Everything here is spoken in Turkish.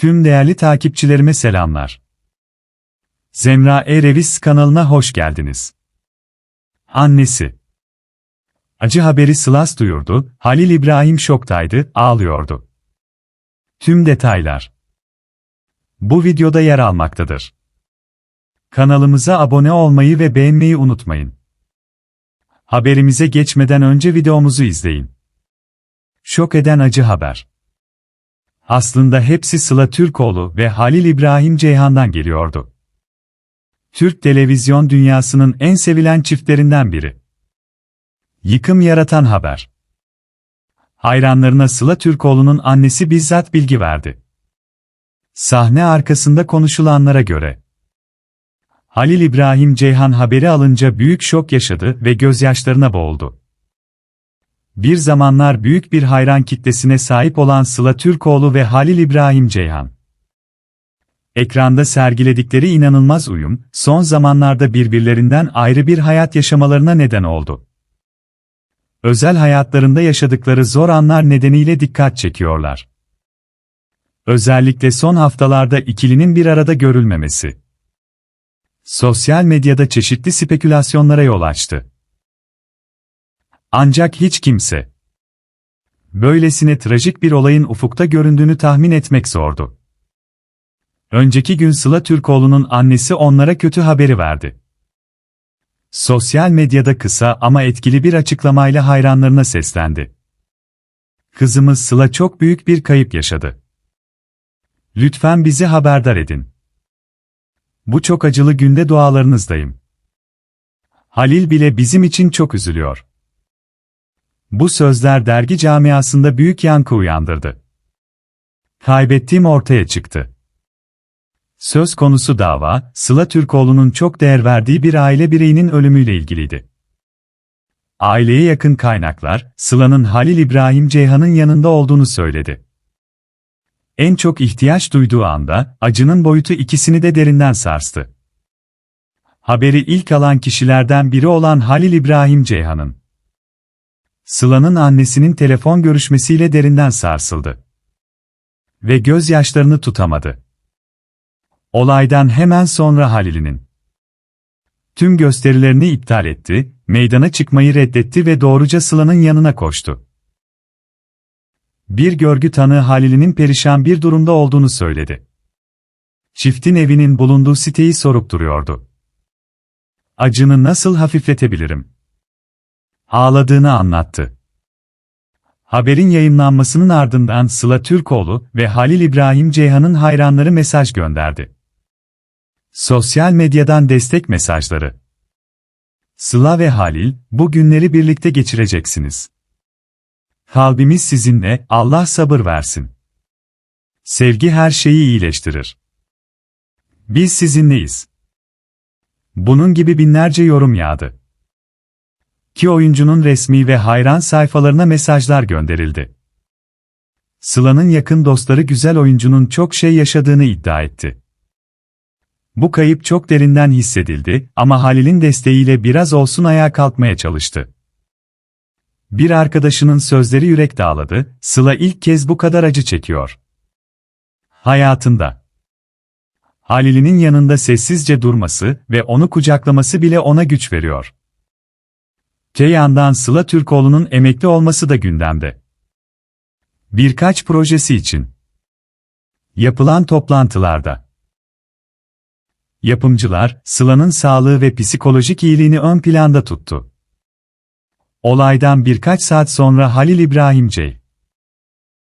Tüm değerli takipçilerime selamlar. Zemra Erevis kanalına hoş geldiniz. Annesi. Acı haberi Sılas duyurdu, Halil İbrahim şoktaydı, ağlıyordu. Tüm detaylar. Bu videoda yer almaktadır. Kanalımıza abone olmayı ve beğenmeyi unutmayın. Haberimize geçmeden önce videomuzu izleyin. Şok eden acı haber. Aslında hepsi Sıla Türkoğlu ve Halil İbrahim Ceyhan'dan geliyordu. Türk televizyon dünyasının en sevilen çiftlerinden biri. Yıkım yaratan haber. Hayranlarına Sıla Türkoğlu'nun annesi bizzat bilgi verdi. Sahne arkasında konuşulanlara göre Halil İbrahim Ceyhan haberi alınca büyük şok yaşadı ve gözyaşlarına boğuldu. Bir zamanlar büyük bir hayran kitlesine sahip olan Sıla Türkoğlu ve Halil İbrahim Ceyhan. Ekranda sergiledikleri inanılmaz uyum, son zamanlarda birbirlerinden ayrı bir hayat yaşamalarına neden oldu. Özel hayatlarında yaşadıkları zor anlar nedeniyle dikkat çekiyorlar. Özellikle son haftalarda ikilinin bir arada görülmemesi. Sosyal medyada çeşitli spekülasyonlara yol açtı. Ancak hiç kimse böylesine trajik bir olayın ufukta göründüğünü tahmin etmek zordu. Önceki gün Sıla Türkoğlu'nun annesi onlara kötü haberi verdi. Sosyal medyada kısa ama etkili bir açıklamayla hayranlarına seslendi. Kızımız Sıla çok büyük bir kayıp yaşadı. Lütfen bizi haberdar edin. Bu çok acılı günde dualarınızdayım. Halil bile bizim için çok üzülüyor. Bu sözler dergi camiasında büyük yankı uyandırdı. Kaybettiğim ortaya çıktı. Söz konusu dava, Sıla Türkoğlu'nun çok değer verdiği bir aile bireyinin ölümüyle ilgiliydi. Aileye yakın kaynaklar, Sıla'nın Halil İbrahim Ceyhan'ın yanında olduğunu söyledi. En çok ihtiyaç duyduğu anda, acının boyutu ikisini de derinden sarstı. Haberi ilk alan kişilerden biri olan Halil İbrahim Ceyhan'ın. Sıla'nın annesinin telefon görüşmesiyle derinden sarsıldı. Ve gözyaşlarını tutamadı. Olaydan hemen sonra Halil'inin tüm gösterilerini iptal etti, meydana çıkmayı reddetti ve doğruca Sıla'nın yanına koştu. Bir görgü tanığı Halil'inin perişan bir durumda olduğunu söyledi. Çiftin evinin bulunduğu siteyi sorup duruyordu. Acını nasıl hafifletebilirim? Ağladığını anlattı. Haberin yayınlanmasının ardından Sıla Türkoğlu ve Halil İbrahim Ceyhan'ın hayranları mesaj gönderdi. Sosyal medyadan destek mesajları. Sıla ve Halil, bu günleri birlikte geçireceksiniz. Kalbimiz sizinle, Allah sabır versin. Sevgi her şeyi iyileştirir. Biz sizinleyiz. Bunun gibi binlerce yorum yağdı. Ki oyuncunun resmi ve hayran sayfalarına mesajlar gönderildi. Sıla'nın yakın dostları güzel oyuncunun çok şey yaşadığını iddia etti. Bu kayıp çok derinden hissedildi ama Halil'in desteğiyle biraz olsun ayağa kalkmaya çalıştı. Bir arkadaşının sözleri yürek dağladı, Sıla ilk kez bu kadar acı çekiyor. Hayatında. Halil'inin yanında sessizce durması ve onu kucaklaması bile ona güç veriyor. Te yandan Sıla Türkoğlu'nun emekli olması da gündemde. Birkaç projesi için. Yapılan toplantılarda. Yapımcılar, Sıla'nın sağlığı ve psikolojik iyiliğini ön planda tuttu. Olaydan birkaç saat sonra Halil İbrahim C.